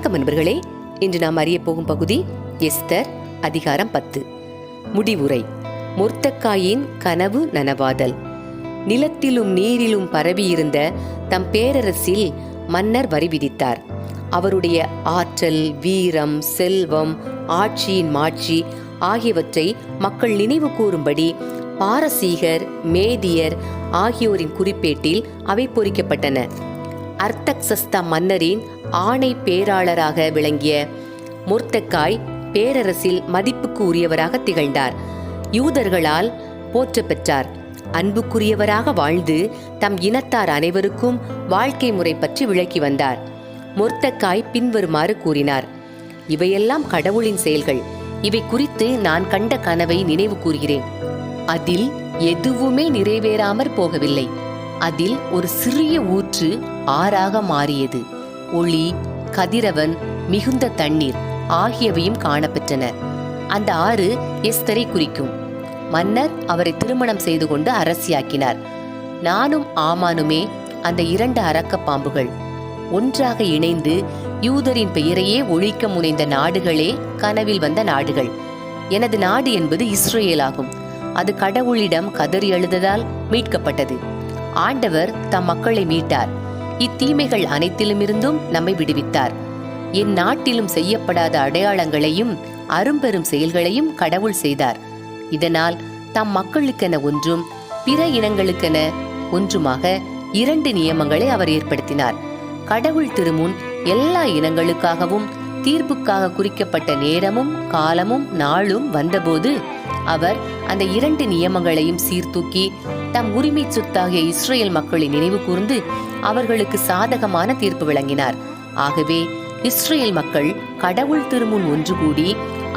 வணக்கம் நண்பர்களே. இன்று நாம் அறிய போகும் பகுதி எஸ்தர் அதிகாரம் பத்து. முடிவுரை. முர்த்தக்காயின் கனவு நனவாதல். நிலத்திலும் நீரிலும் பரவியிருந்த தம் பேரரசில் மன்னர் வரி விதித்தார். அவருடைய ஆற்றல் வீரம் செல்வம் ஆட்சியின் மாட்சி ஆகியவற்றை மக்கள் நினைவு கூறும்படி பாரசீகர் மேதியர் ஆகியோரின் குறிப்பேட்டில் அவை பொறிக்கப்பட்டன. அர்த்தக்சஸ்த மன்னரின் ஆணை பேராளராக விளங்கிய மொர்த்தக்காய் பேரரசில் மதிப்புக்கு உரியவராக திகழ்ந்தார். யூதர்களால் போற்ற பெற்றார். அன்புக்குரியவராக வாழ்ந்து தம் இனத்தார் அனைவருக்கும் வாழ்க்கை முறை பற்றி விளக்கி வந்தார். மொர்த்தக்காய் பின்வருமாறு கூறினார். இவையெல்லாம் கடவுளின் செயல்கள். இவை குறித்து நான் கண்ட கனவை நினைவு கூறுகிறேன். அதில் எதுவுமே நிறைவேறாமற் போகவில்லை. அதில் ஒரு சிறிய ஊற்று ஆறாக மாறியது. ஒளி கதிரவன் மிகுந்த தண்ணீர் ஆகியவையும் காணப்பெற்றன. அந்த ஆறு எஸ்தரை குறிக்கும். மன்னர் அவரை திருமணம் செய்து கொண்டு அரசியாக்கினார். நானும் ஆமானுமே அந்த இரண்டு அரக்க பாம்புகள். ஒன்றாக இணைந்து யூதரின் பெயரையே ஒழிக்க முனைந்த நாடுகளே கனவில் வந்த நாடுகள். எனது நாடு என்பது இஸ்ரேலாகும். அது கடவுளிடம் கதறி எழுததால் மீட்கப்பட்டது. ஆண்டவர் தம் மக்களை மீட்டார். இத்தீமைகள் அனைத்திலுமிருந்தும் நம்மை விடுவித்தார். என் நாட்டிலும் செய்யப்படாத அடையாளங்களையும் அரும்பெரும் செயல்களையும் கடவுள் செய்தார். இதனால் தம் மக்களுக்கென ஒன்றும் பிற இனங்களுக்கென ஒன்றுமாக இரண்டு நியமங்களை அவர் ஏற்படுத்தினார். கடவுள் திருமுன் எல்லா இனங்களுக்காகவும் தீர்ப்புக்காக குறிக்கப்பட்ட நேரமும் காலமும் நாளும் வந்தபோது அவர் அந்த இரண்டு நியமங்களையும் சீர்தூக்கி தம் உரிமை சொத்தாகிய இஸ்ரேல் மக்களை நினைவு கூர்ந்து அவர்களுக்கு சாதகமான தீர்ப்பு வழங்கினார். ஆகவே இஸ்ரேல் மக்கள் கடவுள் திருமுன் ஒன்று கூடி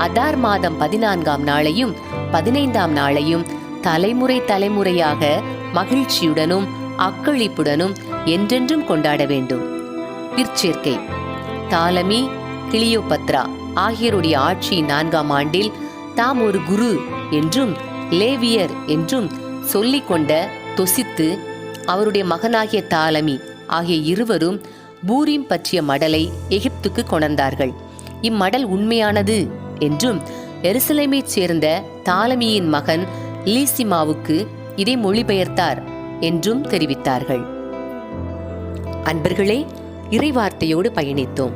அதார் மாதம் பதினான்காம் நாளையும் பதினைந்தாம் நாளையும் தலைமுறை தலைமுறையாக மகிழ்ச்சியுடனும் அக்களிப்புடனும் என்றென்றும் கொண்டாட வேண்டும். பிற்சேர்க்கை தாலமி கிளியோபத்ரா ஆகியோருடைய ஆட்சி நான்காம் ஆண்டில் தாம் ஒரு குரு என்றும் லேவியர் என்றும் சொல்லிக்கொண்ட தொசித்து அவருடைய மகனாகிய தாலமி ஆகிய இருவரும் பூரீம் பற்றிய மடலை எகிப்துக்கு கொணர்ந்தார்கள். இம்மடல் உண்மையானது என்றும் எருசலேமைச் சேர்ந்த தாலமியின் மகன் லீசிமாவுக்கு இதை மொழிபெயர்த்தார் என்றும் தெரிவித்தார்கள். அன்பர்களே இறைவார்த்தையோடு பயணித்தோம்.